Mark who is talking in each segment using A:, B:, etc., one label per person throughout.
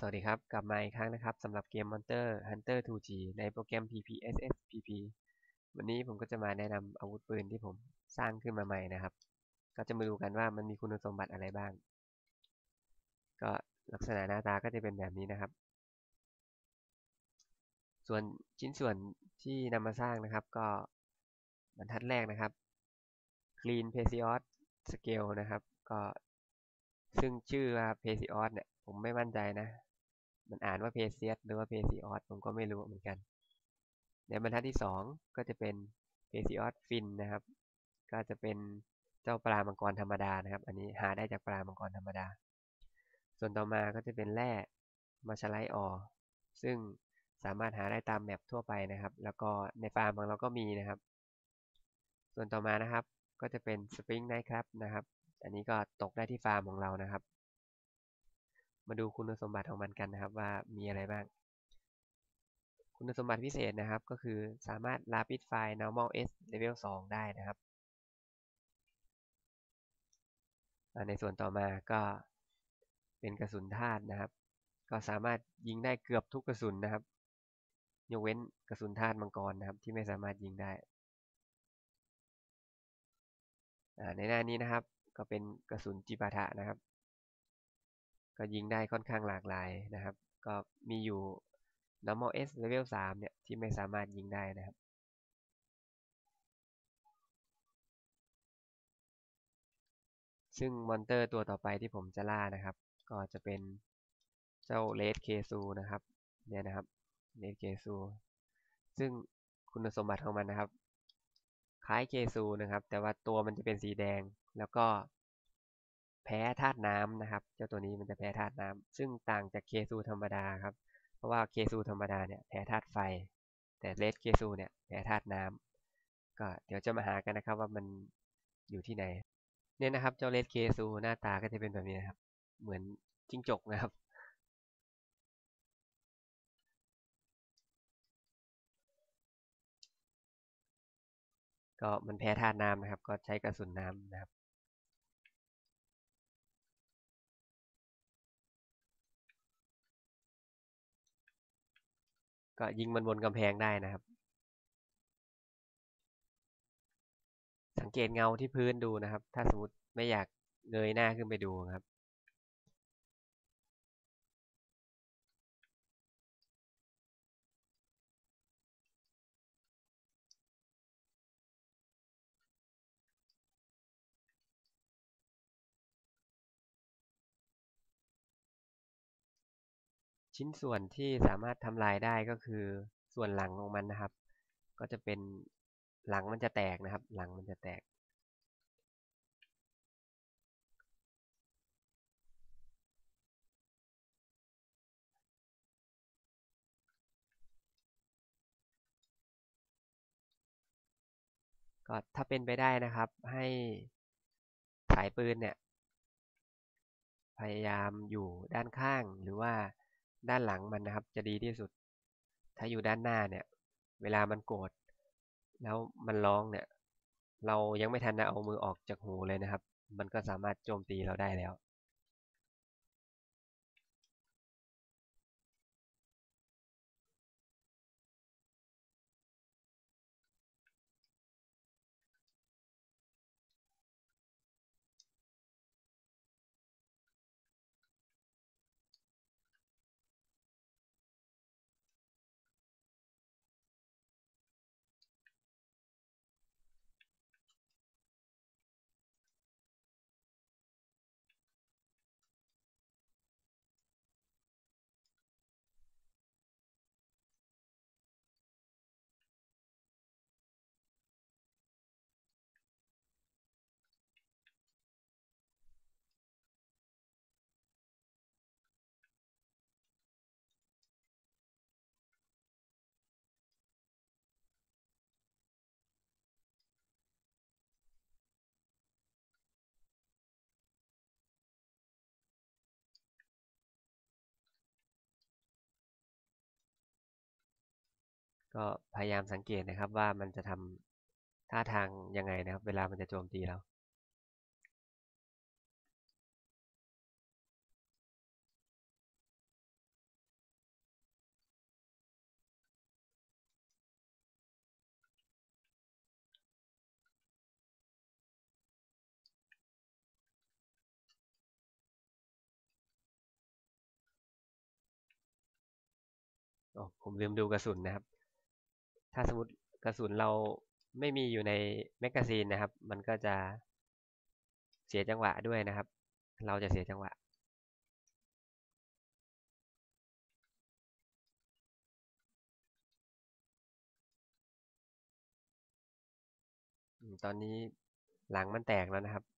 A: สวัสดีครับ กลับมาอีกครั้งนะครับสำหรับเกม Monster Hunter 2G ในโปรแกรม PPSSPP วันนี้ผมก็จะมาแนะนำอาวุธปืนที่ผมสร้างขึ้นมาใหม่นะครับ ก็จะมาดูกันว่ามันมีคุณสมบัติอะไรบ้าง ก็ลักษณะหน้าตาก็จะเป็นแบบนี้นะครับ ส่วนชิ้นส่วนที่นำมาสร้างนะครับ ก็บรรทัดแรกนะครับ Clean p e c i o s Scale นะครับ ก็ซึ่งชื่อว่า p e c i o s เนี่ยผมไม่มั่นใจนะ มันอ่านว่า p e c i o s หรือว่า p e c i o s ผมก็ไม่รู้เหมือนกัน ในบรรทัดที่ 2 ก็จะเป็น p e c i o s Fin นะครับ ก็จะเป็นเจ้าปลามังกรธรรมดานะครับ อันนี้หาได้จากปลามังกรธรรมดา ส่วนต่อมาก็จะเป็นแร่มาชไลออซึ่งสามารถหาได้ตามแมปทั่วไปนะครับ แล้วก็ในฟาร์มของเราก็มีนะครับ ส่วนต่อมานะครับ ก็จะเป็นสปริงไนท์ครับนะครับ อันนี้ก็ตกได้ที่ฟาร์มของเรานะครับ มาดูคุณสมบัติของมันกันนะครับ ว่ามีอะไรบ้าง คุณสมบัติพิเศษนะครับ ก็คือสามารถ Rapid Fire Normal S Level 2 ได้นะครับในส่วนต่อมาก็เป็นกระสุนธาตุนะครับ ก็สามารถยิงได้เกือบทุกกระสุนนะครับ ยกเว้นกระสุนธาตุมังกรนะครับ ที่ไม่สามารถยิงได้ ในหน้านี้นะครับ ก็เป็นกระสุนจิปาถะนะครับ ก็ยิงได้ค่อนข้างหลากหลายนะครับ ก็มีอยู่ normal S level 3 เนี่ย ที่ไม่สามารถยิงได้นะครับ ซึ่งมอนเตอร์ตัวต่อไปที่ผมจะล่านะครับ ก็จะเป็นเจ้าเลดเคซูนะครับ เนี่ยนะครับเลดเคซูซึ่งคุณสมบัติของมันนะครับ คล้ายเคซูนะครับ แต่ว่าตัวมันจะเป็นสีแดงแล้วก็ แพ้ธาตุน้ำนะครับ เจ้าตัวนี้มันจะแพ้ธาตุน้ำซึ่งต่างจากเคซูธรรมดาครับ เพราะว่าเคซูธรรมดาเนี่ยแพ้ธาตุไฟ แต่เลดเคซูเนี่ยแพ้ธาตุน้ำก็เดี๋ยวจะมาหากันนะครับว่ามันอยู่ที่ไหน เนี่ยนะครับ เจ้าเลดเคซูหน้าตาก็จะเป็นแบบนี้นะครับ เหมือนจิ้งจกนะครับก็มันแพ้ธาตุน้ำนะครับ ก็ใช้กระสุนน้ำนะครับ ก็ยิงมันบนกำแพงได้นะครับ สังเกตเงาที่พื้นดูนะครับ ถ้าสมมติไม่อยากเงยหน้าขึ้นไปดูครับ ชิ้นส่วนที่สามารถทำลายได้ก็คือส่วนหลังของมันนะครับ ก็จะเป็นหลังมันจะแตกนะครับ หลังมันจะแตก ก็ถ้าเป็นไปได้นะครับ ให้สายปืนเนี่ย พยายามอยู่ด้านข้างหรือว่า ด้านหลังมันนะครับ จะดีที่สุด ถ้าอยู่ด้านหน้าเนี่ย เวลามันโกรธแล้วมันร้องเนี่ย เรายังไม่ทันนะเอามือออกจากหูเลยนะครับ มันก็สามารถโจมตีเราได้แล้ว ก็พยายามสังเกตนะครับว่ามันจะทำท่าทางยังไงนะครับ เวลามันจะโจมตีเราผมลืมดูกระสุนนะครับ ถ้าสมมติกระสุนเราไม่มีอยู่ในแมกกาซีนนะครับ มันก็จะเสียจังหวะด้วยนะครับ เราจะเสียจังหวะ ตอนนี้หลังมันแตกแล้วนะครับ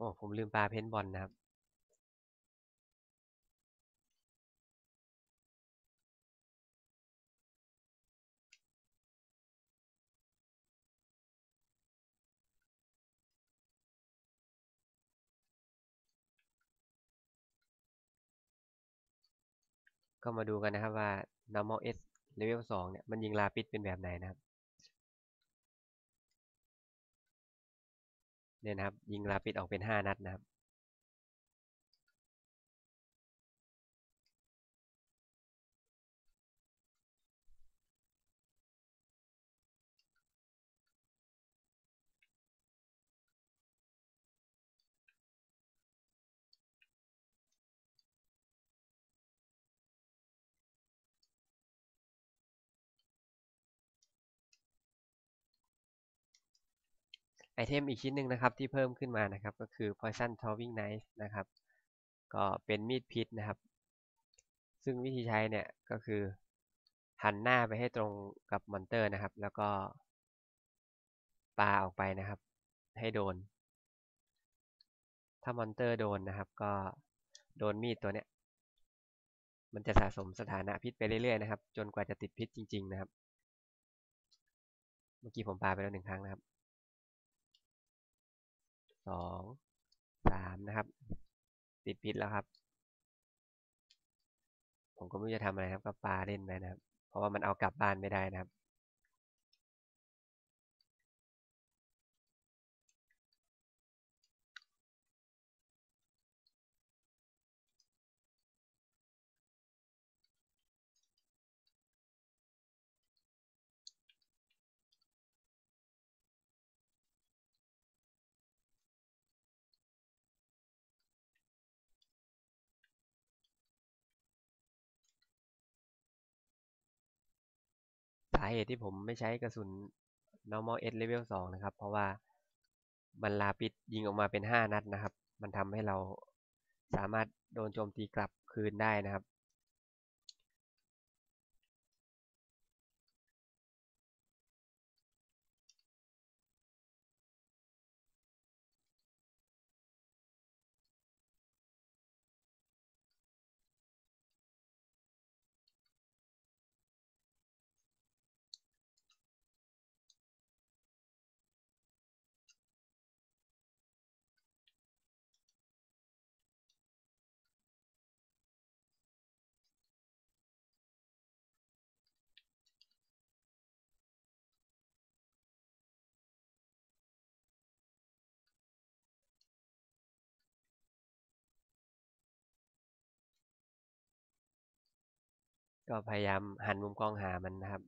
A: โอ้ผมลืมปลาเพนบอลนะครับก็มาดูกันนะครับว่า normal S level 2เนี่ย มันยิงลาปิดเป็นแบบไหนนะครับ เนี่ยนะครับยิงลาปิดออกเป็นห้านัดนะครับ ไอเทมอีกชิ้นหนึ่งนะครับที่เพิ่มขึ้นมานะครับก็คือ poison throwing knife นะครับ ก็เป็นมีดพิษนะครับ ซึ่งวิธีใช้เนี่ยก็คือหันหน้าไปให้ตรงกับมอนเตอร์นะครับ แล้วก็ปาออกไปนะครับ ให้โดน ถ้ามอนเตอร์โดนนะครับ ก็โดนมีดตัวเนี้ย มันจะสะสมสถานะพิษไปเรื่อยๆนะครับ จนกว่าจะติดพิษจริง ๆ นะครับ เมื่อกี้ผมปาไปแล้วหนึ่งครั้งนะครับ สองสามนะครับ ติดพิษแล้วครับ ผมก็ไม่รู้จะทำอะไรครับก็ปาเล่นไปนะครับ เพราะว่ามันเอากลับบ้านไม่ได้นะครับ เหตุที่ผมไม่ใช้กระสุน normal S level 2 นะครับ เพราะว่ามันลาปิดยิงออกมาเป็น 5 นัดนะครับ มันทำให้เราสามารถโดนโจมตีกลับคืนได้นะครับ ก็พยายามหันมุมกล้องหามันนะครับ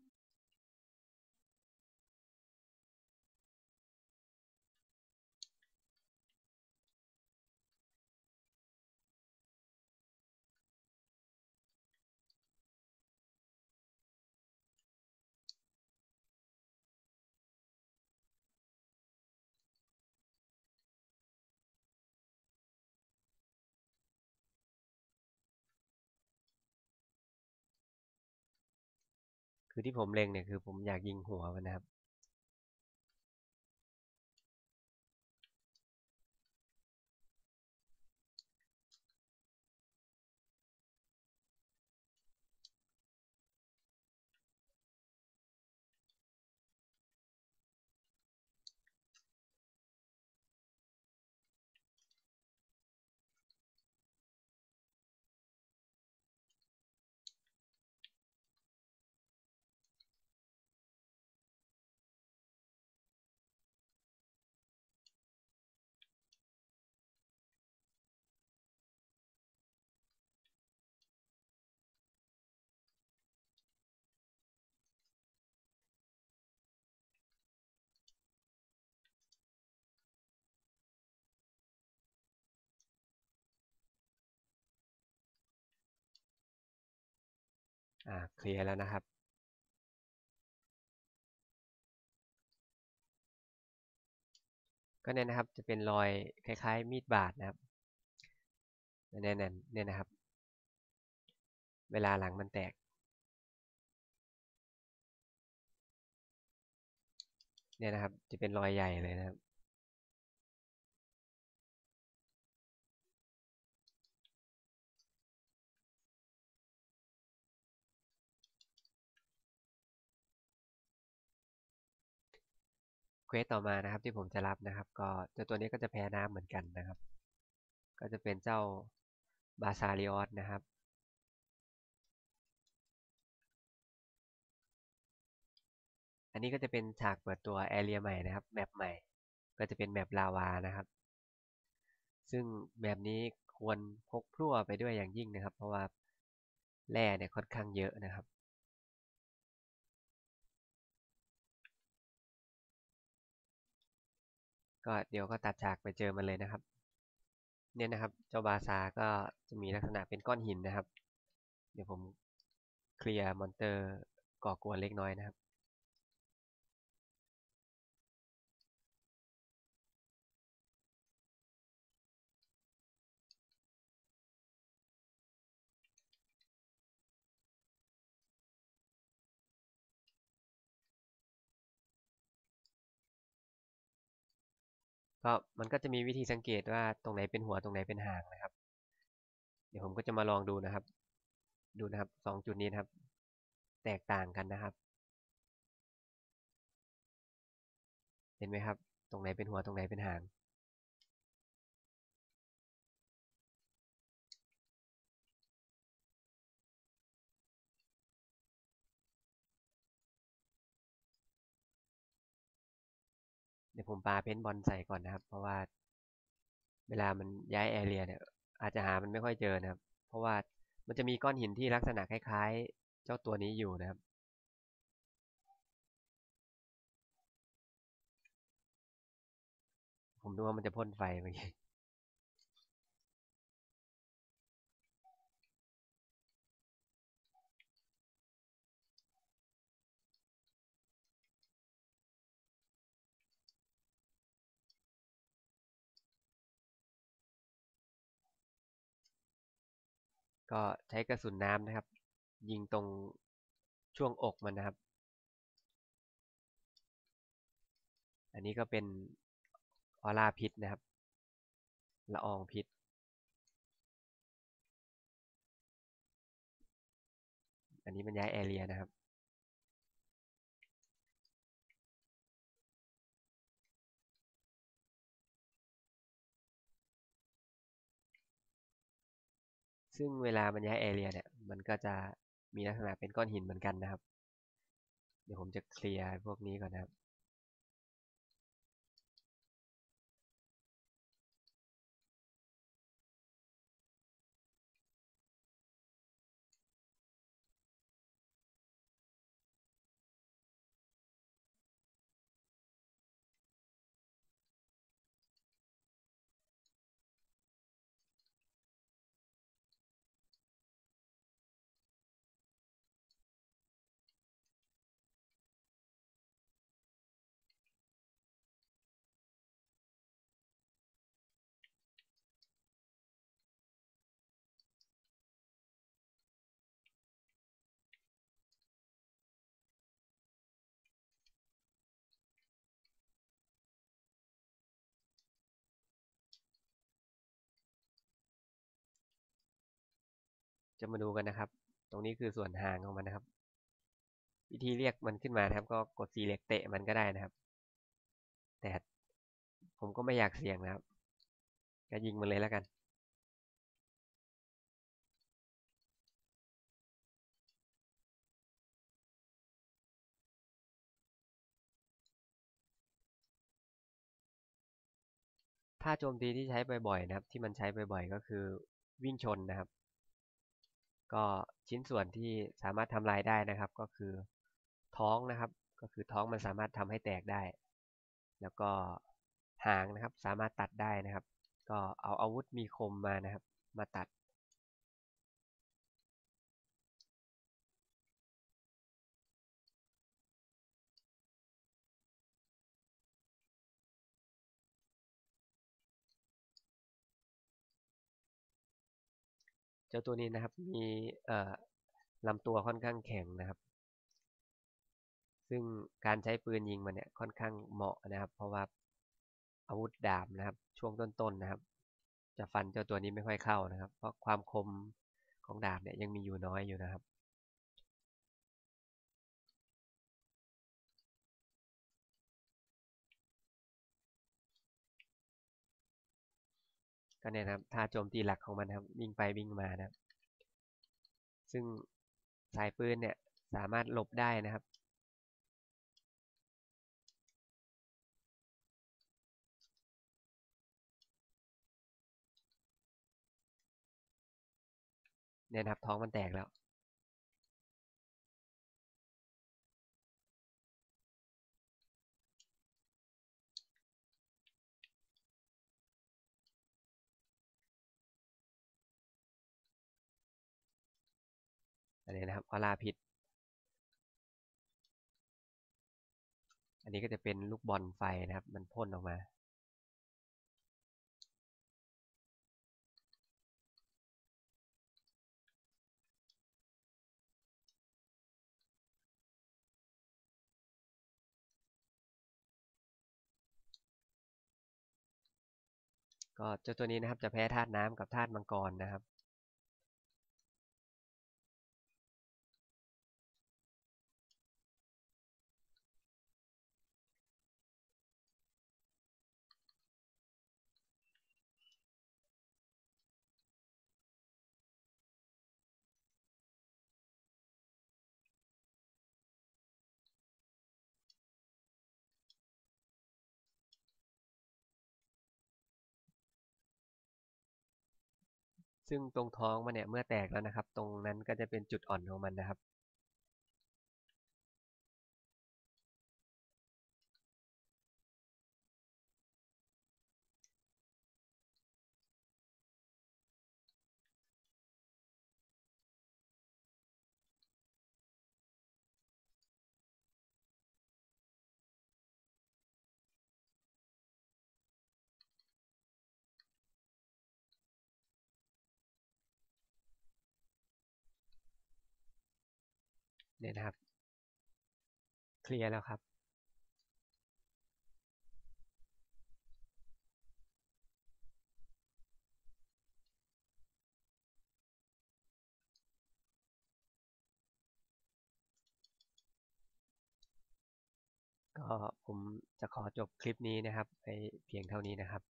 A: คือที่ผมเล็งเนี่ยคือผมอยากยิงหัวมันนะครับ อ่าเคลียร์แล้วนะครับ ก็เนี่ยนะครับจะเป็นรอยคล้าย ๆ มีดบาดนะครับเนี่ยเนี่ยเนี่ยนะครับ เวลาหลังมันแตก เนี่ยนะครับจะเป็นรอยใหญ่เลยนะครับ ควสต่อมานะครับที่ผมจะรับนะครับ ก็เจ้าตัวนี้ก็จะแพ้น้ำเหมือนกันนะครับ ก็จะเป็นเจ้าบาซาริออสนะครับ อันนี้ก็จะเป็นฉากเปิดตัวแอเรียใหม่นะครับแมปใหม่ ก็จะเป็นแมปลาวานะครับ ซึ่งแบบนี้ควรพกพลั่วไปด้วยอย่างยิ่งนะครับ เพราะว่าแร่เนี่ยค่อนข้างเยอะนะครับ ก็เดี๋ยวก็ตัดฉากไปเจอมันเลยนะครับ เนี่ยนะครับ เจ้าบาซาก็จะมีลักษณะเป็นก้อนหินนะครับ เดี๋ยวผมเคลียร์มอนเตอร์ก่อกวนเล็กน้อยนะครับ ก็มันก็จะมีวิธีสังเกตว่าตรงไหนเป็นหัวตรงไหนเป็นหางนะครับ เดี๋ยวผมก็จะมาลองดูนะครับ ดูนะครับสองจุดนี้นะครับ แตกต่างกันนะครับ เห็นไหมครับ ตรงไหนเป็นหัวตรงไหนเป็นหาง ดี๋ยวผมปาเพ้นบอลใส่ก่อนนะครับ เพราะว่า เวลามันย้ายแอเรียเนี่ย อาจจะหามันไม่ค่อยเจอนะครับ เพราะว่ามันจะมีก้อนหินที่ลักษณะคล้ายๆ เจ้าตัวนี้อยู่นะครับ ผมดูว่ามันจะพ่นไฟเมื่อกี้ ก็ใช้กระสุนน้ำนะครับ ยิงตรงช่วงอกมันนะครับ อันนี้ก็เป็นออร่าพิษนะครับ ละอองพิษ อันนี้มันย้ายแอเรียนะครับ ซึ่งเวลามันย้ายแอเรียเนี่ย มันก็จะมีลักษณะเป็นก้อนหินเหมือนกันนะครับ เดี๋ยวผมจะเคลียร์พวกนี้ก่อนนะครับ จะมาดูกันนะครับ ตรงนี้คือส่วนหางของมันนะครับ วิธีเรียกมันขึ้นมานครับ ก็กด select เตะมันก็ได้นะครับ แต่ผมก็ไม่อยากเสี่ยงนะครับ ก็ยิงมันเลยแล้วกันท่าโจมตีที่ใช้บ่อยๆนะครับ ที่มันใช้บ่อยๆก็คือวิ่งชนนะครับ ก็ชิ้นส่วนที่สามารถทำลายได้นะครับ ก็คือท้องนะครับ ก็คือท้องมันสามารถทำให้แตกได้ แล้วก็หางนะครับ สามารถตัดได้นะครับ ก็เอาอาวุธมีคมมานะครับ มาตัด เจ้าตัวนี้นะครับมีลำตัวค่อนข้างแข็งนะครับ ซึ่งการใช้ปืนยิงมันเนี่ยค่อนข้างเหมาะนะครับ เพราะว่าอาวุธดาบนะครับ ช่วงต้นๆนนะครับ จะฟันเจ้าตัวนี้ไม่ค่อยเข้านะครับ เพราะความคมของดาบเนี่ยยังมีอยู่น้อยอยู่นะครับ ก็เนี่ยนะครับท่าโจมตีหลักของมันครับวิ่งไปวิ่งมานะครับ ซึ่งสายปืนเนี่ยสามารถหลบได้นะครับเนี่ยนะครับท้องมันแตกแล้ว นนี้นะครับออราพิษอันนี้ก็จะเป็นลูกบอลไฟนะครับ มันพ่นออกมาก็เจ้าตัวนี้นะครับจะแพ้ธาตุน้ำกับธาตุมังกรนะครับ ซึ่งตรงท้องมันเนี่ยเมื่อแตกแล้วนะครับ ตรงนั้นก็จะเป็นจุดอ่อนของมันนะครับ เนี่ยนะครับ เคลียร์แล้วครับ ก็ผมจะขอจบคลิปนี้นะครับ ไปเพียงเท่านี้นะครับ